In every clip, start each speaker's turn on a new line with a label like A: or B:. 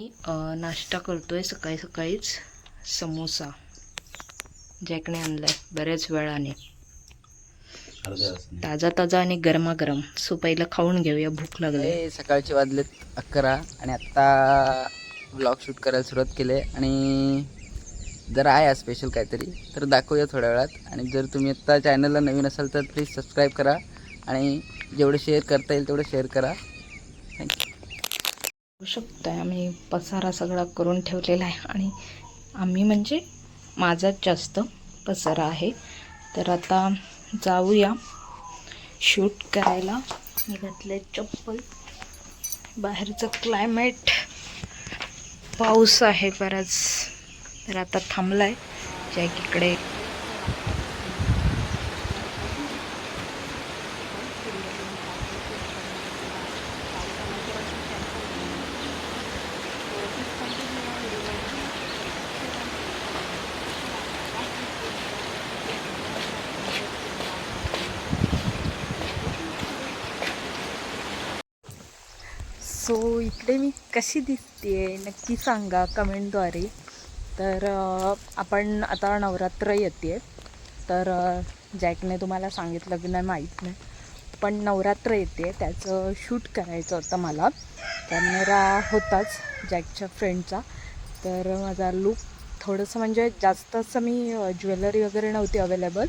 A: नाश्ता करतो आहे सकाळी सकाळीच समोसा. जॅकने आणलाय बऱ्याच वेळाने. ताजा ताजा आणि गरमागरम. सो पहिलं खाऊन घेऊया. भूक लागली.
B: सकाळचे वाजलेत अकरा आणि आत्ता ब्लॉग शूट करायला सुरुवात केली आहे. आणि जर आहे स्पेशल काहीतरी तर दाखवूया थोड्या वेळात. आणि जर तुम्ही आत्ता चॅनलला नवीन असाल तर प्लीज सबस्क्राईब करा. आणि जेवढे शेअर करता येईल तेवढं शेअर करा. थँक्यू
A: शकताय. आम्ही पसारा सगळा करून ठेवलेला आहे. आणि आम्ही म्हणजे माझाच जास्त पसारा आहे. तर आता जाऊया. शूट करायला. मी घातले चप्पल. बाहेरचं क्लायमेट. पाऊस आहे बराच. तर आता थांबलाय. जॅक इकडे. सो इकडे मी कशी दिसते नक्की सांगा कमेंटद्वारे. तर आपण आता नवरात्र येते तर जॅकने तुम्हाला सांगितलं की नाही माहीत नाही. पण नवरात्र येते त्याचं शूट करायचं होतं मला. कॅमेरा होताच जॅकच्या फ्रेंडचा. तर माझा लूक थोडंसं म्हणजे जास्त असं मी ज्वेलरी वगैरे नव्हती अवेलेबल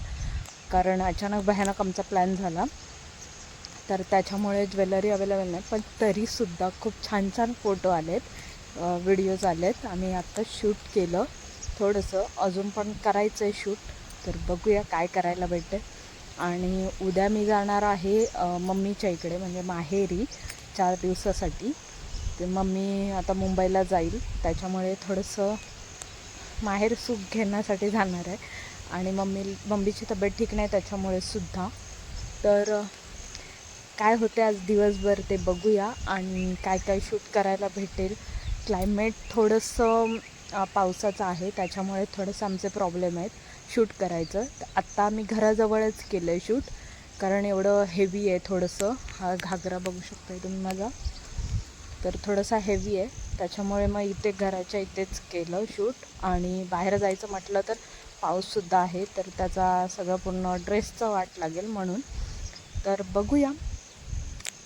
A: कारण अचानक भयानक आमचा प्लॅन झाला. तर त्याच्यामुळे ज्वेलरी अवेलेबल नाही. पण तरीसुद्धा खूप छान छान फोटो आलेत व्हिडिओज आलेत. आम्ही आत्ता शूट केलं. थोडंसं अजून पण करायचं आहे शूट तर बघूया काय करायला भेटते. आणि उद्या मी जाणार आहे मम्मीच्या इकडे म्हणजे माहेरी चार दिवसासाठी. ते मम्मी आता मुंबईला जाईल. त्याच्यामुळे थोडंसं माहेर सुख घेण्यासाठी जाणार आहे. आणि मम्मी मम्मीची तब्येत ठीक नाही त्याच्यामुळे सुद्धा तर काय होते आज दिवसभर ते बघूया आणि काय काय शूट करायला भेटेल. क्लायमेट थोडंसं पावसाचं आहे त्याच्यामुळे थोडंसं आमचे प्रॉब्लेम आहेत शूट करायचं. तर आत्ता आम्ही घराजवळच केलं आहे शूट कारण एवढं हेवी आहे थोडंसं. हा घागरा बघू शकता तुम्ही माझा? तर थोडंसं हेवी आहे. त्याच्यामुळे मग इथे घराच्या इथेच केलं शूट आणि बाहेर जायचं म्हटलं तर पाऊससुद्धा आहे तर त्याचा सगळं पूर्ण ड्रेसचं वाट लागेल म्हणून. तर बघूया.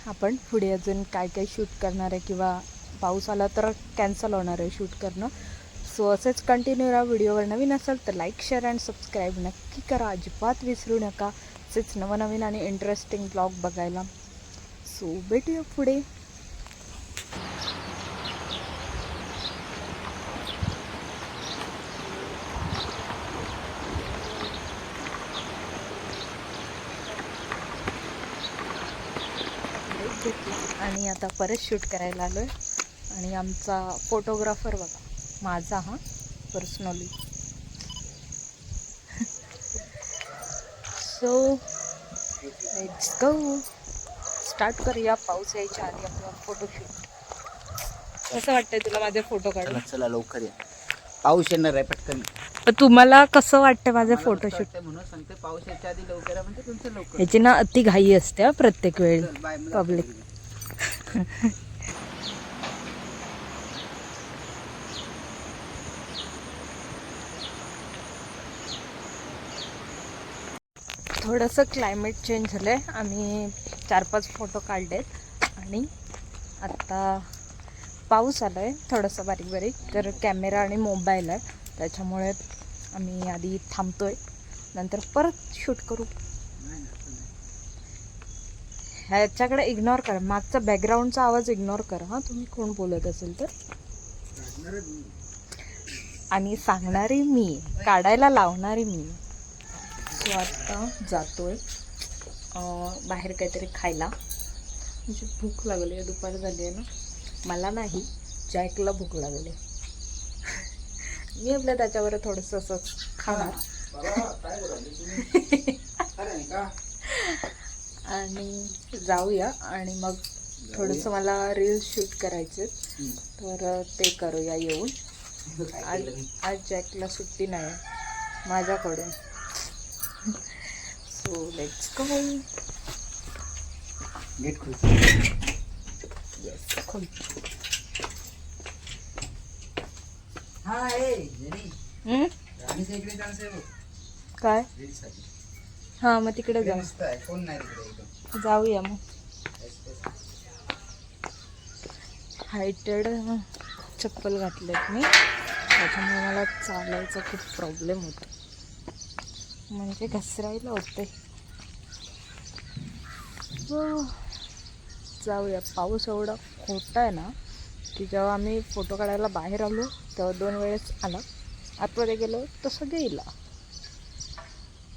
A: आपण पुढे अजून काय काय शूट करणार आहे किंवा पाऊस आला तर कॅन्सल होणार आहे शूट करणं. सो असेच कंटिन्यू राहा. व्हिडिओवर नवीन असेल तर लाईक शेअर अँड सबस्क्राईब नक्की करा. अजिबात विसरू नका. असेच नवनवीन आणि इंटरेस्टिंग ब्लॉग बघायला. सो भेटूया पुढे. घेतला आणि आता परत शूट करायला आलो आहे आणि आमचा फोटोग्राफर बघा माझा हा personally. So let's go start करूया पाऊस यायच्या आधी आपला फोटोशूट कसं वाटतंय तुला माझे फोटो काढ
B: चला लवकर या. पाऊस येणार आहे पटकन.
A: तुम्हाला कसं वाटतं माझे फोटोशूट
B: म्हणून सांगते पाऊस याच्या आधी लवकर या म्हणजे तुमचं लवकर.
A: ह्याची ना अति घाई असते हा प्रत्येक वेळी.
B: चल, बाय मला
A: पब्लिक थोडंसं क्लायमेट चेंज झालं आहे आम्ही चार पाच फोटो काढलेत. आणि आत्ता पाऊस आला आहे थोडंसं बारीक बारीक तर कॅमेरा आणि मोबाईल आहे. त्याच्यामुळे आम्ही आधी थांबतो आहे नंतर परत शूट करू. ह्याच्याकडे इग्नोर करा. मागचा बॅकग्राऊंडचा आवाज इग्नोर करा. हां तुम्ही कोण बोलत असेल तर? आणि सांगणारी मी काढायला लावणारी मी. सो आत्ता जातोय बाहेर काहीतरी खायला. म्हणजे भूक लागली आहे दुपार झाली आहे ना. मला नाही जॅकला भूक लागली मी आपल्या त्याच्यावर थोडंसं असं खाणार. आणि जाऊया आणि मग थोडंसं मला रील्स शूट करायचे तर ते करूया येऊन. आज आज जॅकला सुट्टी नाही माझ्याकडून. सो लेट्स गो
B: गेट खुल
A: येस खोल काय. हां मग तिकडे जाऊ जाऊया मग. हायटेड चप्पल घातलेत मी. त्याच्यामुळे मला चालायचा खूप प्रॉब्लेम होतो. म्हणजे घसरायला होते. हो. जाऊया. पाऊस एवढा खोटा आहे ना की जेव्हा आम्ही फोटो काढायला बाहेर आलो तेव्हा दोन वेळेस आला. आतमध्ये गेलो तसं गेला.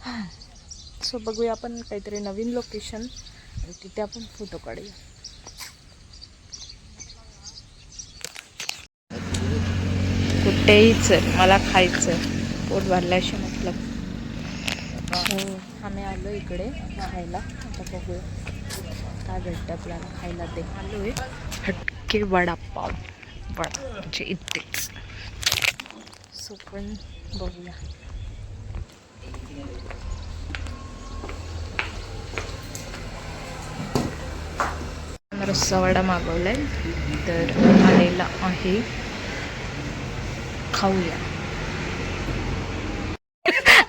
A: सो बघूया आपण काहीतरी नवीन लोकेशन आणि तिथे आपण फोटो काढूया. कुठेही चल मला खायचं पोट भरल्याशी मतलब. हो आम्ही आलो इकडे खायला. आता बघूया. काय भेटतं आपल्याला खायला ते. आलो आहे हटके वडापाव वडा म्हणजे इथेच सो पण बघूया. रस्सा वडा मागवलाय. तर आलेला आहे. खाऊया.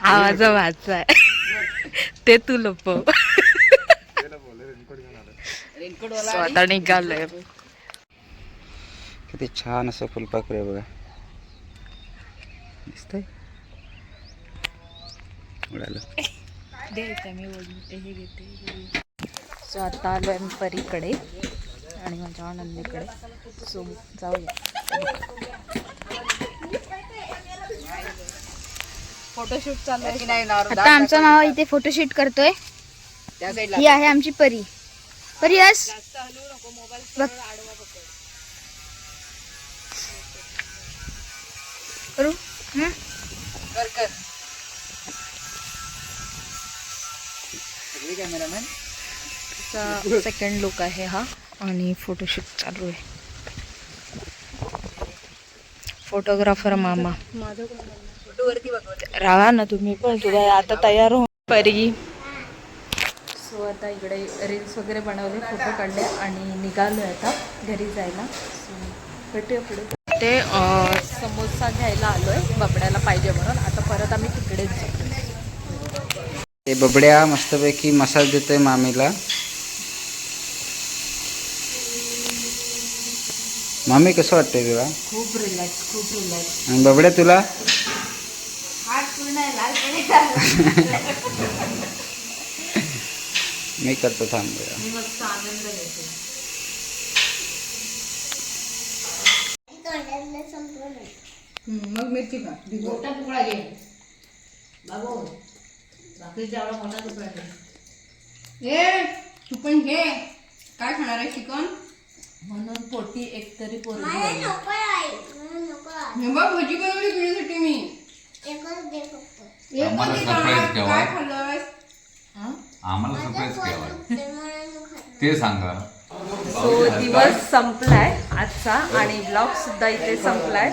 A: आवाज वाचा आहे ते तू लपव. आता निघालोय.
B: किती छान असं फुलपाखरू आहे बघा. दिसतंय? उडालं.
A: द्यायचं मी ओढते हे घेते सो आता आलो आहे मी परीकडे आणि माझ्या आनंदीकडे. सो जाऊया. फोटोशूट चालू आहे
C: आता आमचा मावा इथे फोटोशूट करतोय. ही आहे आमची परी. परी यस बघ करू हं?
B: कॅमेरामॅन
A: सेकंड लुक आहे हा. आणि फोटोशूट चालू आहे. फोटोग्राफर मामा. राहा ना तुम्ही पण तुला आता तयार हो परी. सो आता इकडे रील्स वगैरे बनवले फोटो काढले आणि निघालो आहे आता घरी जायला. सो भेटूया पुढे. ते समोसा घ्यायला आलो आहे बबड्याला पाहिजे म्हणून. आता परत आम्ही तिकडेच जाऊ
B: ते बबड्या मस्तपैकी मसाज देतोय मामीला. मामी कसं वाटतंय तुला?
A: खूप रिलॅक्स खूप रिलॅक्स
B: आणि बबड्या तुला? मी करतो थांब. जरा.
A: मी मस्त आनंद घेते.
D: मग मिरची खा. मोठा तुकडा घे. बाबू बाकीचा एवढा मोठा तुकडा घे. ए तू पण घे. काय खाणार आहे चिकन?
A: म्हणून पोटी एकतरी पोरगी झाली.
D: हे बघ भजी बनवली तुझ्यासाठी मी. एक कधी
E: surprise
D: काय
E: केव्हा? आम्हाला सरप्राईज केव्हा ते सांगा.
A: सो दिवस संपलाय आजचा आणि ब्लॉग सुद्धा इथे संपलाय.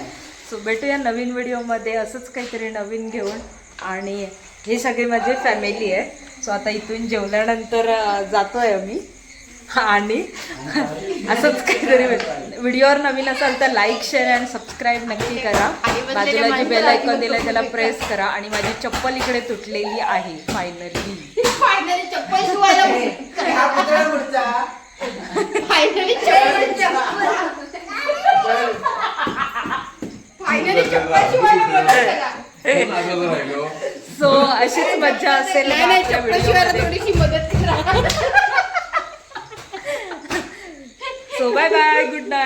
A: सो भेटूया नवीन व्हिडिओमध्ये असंच काहीतरी नवीन घेऊन. आणि हे सगळे माझे फॅमिली आहे सो आता इथून जेवल्यानंतर जातोय आम्ही. आणि असंच काहीतरी व्हिडिओवर नवीन असाल तर लाईक शेअर आणि सबस्क्राईब नक्की करा. बाजूला जे बेल आयकॉन दिलंय त्याला प्रेस करा. आणि माझी चप्पल इकडे तुटलेली आहे फायनली
D: फायनली चप्पल फायनली फायनली.
A: सो अशीच मज्जा असेल.
D: थोडीशी मदत करा.
A: So bye bye good night